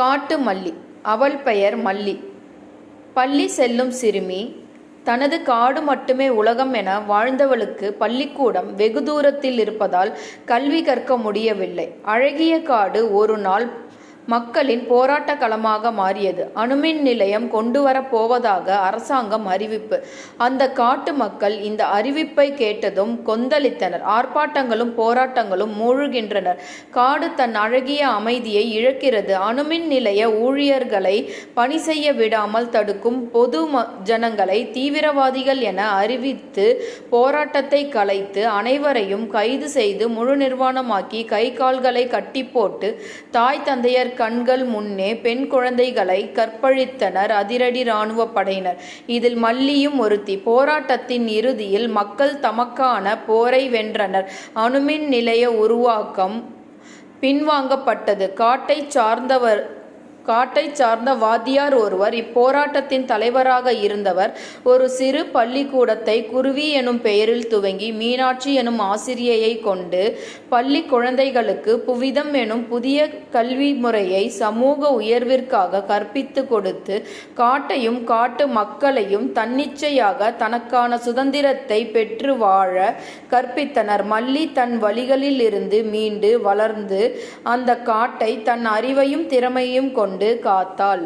காட்டு மல்லி. அவள் பெயர் மல்லி. பள்ளி செல்லும் சிறுமி தனது காடு மட்டுமே உலகம் என வாழ்ந்தவளுக்கு பள்ளிக்கூடம் வெகு தூரத்தில் இருப்பதால் கல்வி கற்க முடியவில்லை. அழகிய காடு ஒரு நாள் மக்களின் போராட்ட களமாக மாறியது. அணுமின் நிலையம் கொண்டு வரப் போவதாக அரசாங்கம் அறிவிப்பு. அந்த காட்டு மக்கள் இந்த அறிவிப்பை கேட்டதும் கொந்தளித்தனர். ஆர்ப்பாட்டங்களும் போராட்டங்களும் மூழ்கின்றனர். காடு தன் அழகிய அமைதியை இழக்கிறது. அணுமின் நிலைய ஊழியர்களை பணி செய்ய விடாமல் தடுக்கும் பொது ம- ஜனங்களை தீவிரவாதிகள் என அறிவித்து போராட்டத்தை கலைத்து அனைவரையும் கைது செய்து முழு நிர்வாணமாக்கி கை கால்களை கட்டி போட்டு தாய் தந்தையர் கண்கள் முன்னே பெண் குழந்தைகளை கற்பழித்தனர். அதிரடி இராணுவ படையினர். இதில் மல்லியும் ஒருத்தி. போராட்டத்தின் இறுதியில் மக்கள் தமக்கான போரை வென்றனர். அணுமின் நிலைய உருவாக்கம் பின்வாங்கப்பட்டது. காட்டை சார்ந்தவர் காட்டை சார்ந்த வாத்தியார் ஒருவர் இப்போராட்டத்தின் தலைவராக இருந்தவர் ஒரு சிறு பள்ளிக்கூடத்தை குருவி எனும் பெயரில் துவங்கி மீனாட்சி எனும் ஆசிரியையை கொண்டு பள்ளி குழந்தைகளுக்கு புவிதம் எனும் புதிய கல்வி முறையை சமூக உயர்விற்காக கற்பித்து கொடுத்து காட்டையும் காட்டு மக்களையும் தன்னிச்சையாக தனக்கான சுதந்திரத்தை பெற்று வாழ கற்பித்தனர். மல்லி தன் வழிகளில் இருந்து மீண்டு வளர்ந்து அந்த காட்டை தன் அறிவையும் திறமையும் கொண்டு கொண்டு காத்தாள்.